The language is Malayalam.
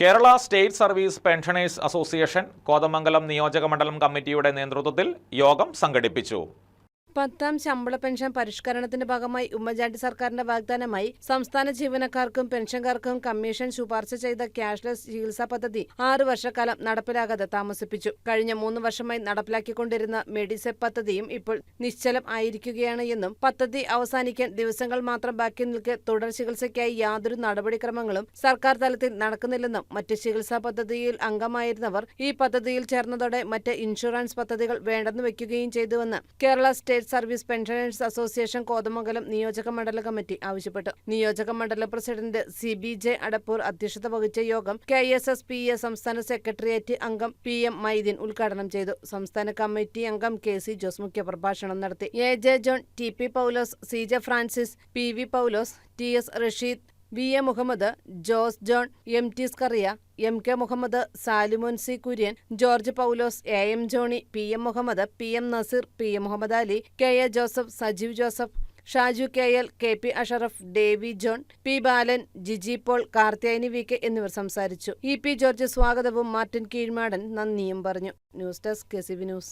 Kerala state service pensioners association Kothamangalam നിയോജക മണ്ഡലം കമ്മിറ്റിയുടെ നേതൃത്വത്തിൽ യോഗം സംഘടിപ്പിച്ചു. പത്താം ശമ്പള പെൻഷൻ പരിഷ്കരണത്തിന്റെ ഭാഗമായി ഉമ്മൻചാണ്ടി സർക്കാരിന്റെ വാഗ്ദാനമായി സംസ്ഥാന ജീവനക്കാർക്കും പെൻഷൻകാർക്കും കമ്മീഷൻ ശുപാർശ ചെയ്ത ക്യാഷ്ലെസ് ചികിത്സാ പദ്ധതി ആറു വർഷക്കാലം നടപ്പിലാകാതെ താമസിപ്പിച്ചു. കഴിഞ്ഞ മൂന്ന് വർഷമായി നടപ്പിലാക്കിക്കൊണ്ടിരുന്ന മെഡിസെപ് പദ്ധതിയും ഇപ്പോൾ നിശ്ചലം ആയിരിക്കുകയാണ് എന്നും പദ്ധതി അവസാനിക്കാൻ ദിവസങ്ങൾ മാത്രം ബാക്കി നിൽക്കെ തുടർ ചികിത്സയ്ക്കായി യാതൊരു നടപടിക്രമങ്ങളും സർക്കാർ തലത്തിൽ നടക്കുന്നില്ലെന്നും മറ്റ് ചികിത്സാ പദ്ധതിയിൽ അംഗമായിരുന്നവർ ഈ പദ്ധതിയിൽ ചേർന്നതോടെ മറ്റ് ഇൻഷുറൻസ് പദ്ധതികൾ വേണ്ടെന്ന് വെക്കുകയും ചെയ്തുവെന്ന് Kerala state service pensioners association Kothamangalam നിയോജക മണ്ഡല കമ്മിറ്റി ആവശ്യപ്പെട്ടു. നിയോജക മണ്ഡല president C B J Adappur അധ്യക്ഷത വഹിച്ച യോഗം K S S P A സംസ്ഥാന സെക്രട്ടേറിയറ്റ് അംഗം പി എം മൈദീൻ ഉദ്ഘാടനം ചെയ്തു. സംസ്ഥാന കമ്മിറ്റി അംഗം കെ സി ജോസ് മുഖ്യപ്രഭാഷണം നടത്തി. A J John T P Paulose C J Francis P V Paulose T S Rasheed V A Muhammad Jose John M T Scaria M K Muhammad Salimon C Kurian George Paulose A M Johny P M Muhammad P M Naseer P M Muhammad Ali K A Joseph Sajeev Joseph Shaju K L K P Ashraf Davy John P Balan Jiji Paul Karthiyani V K എന്നിവർ സംസാരിച്ചു. ഇ പി ജോർജ് സ്വാഗതവും മാർട്ടിൻ കീഴ്മാടൻ നന്ദിയും പറഞ്ഞു. News desk K C news.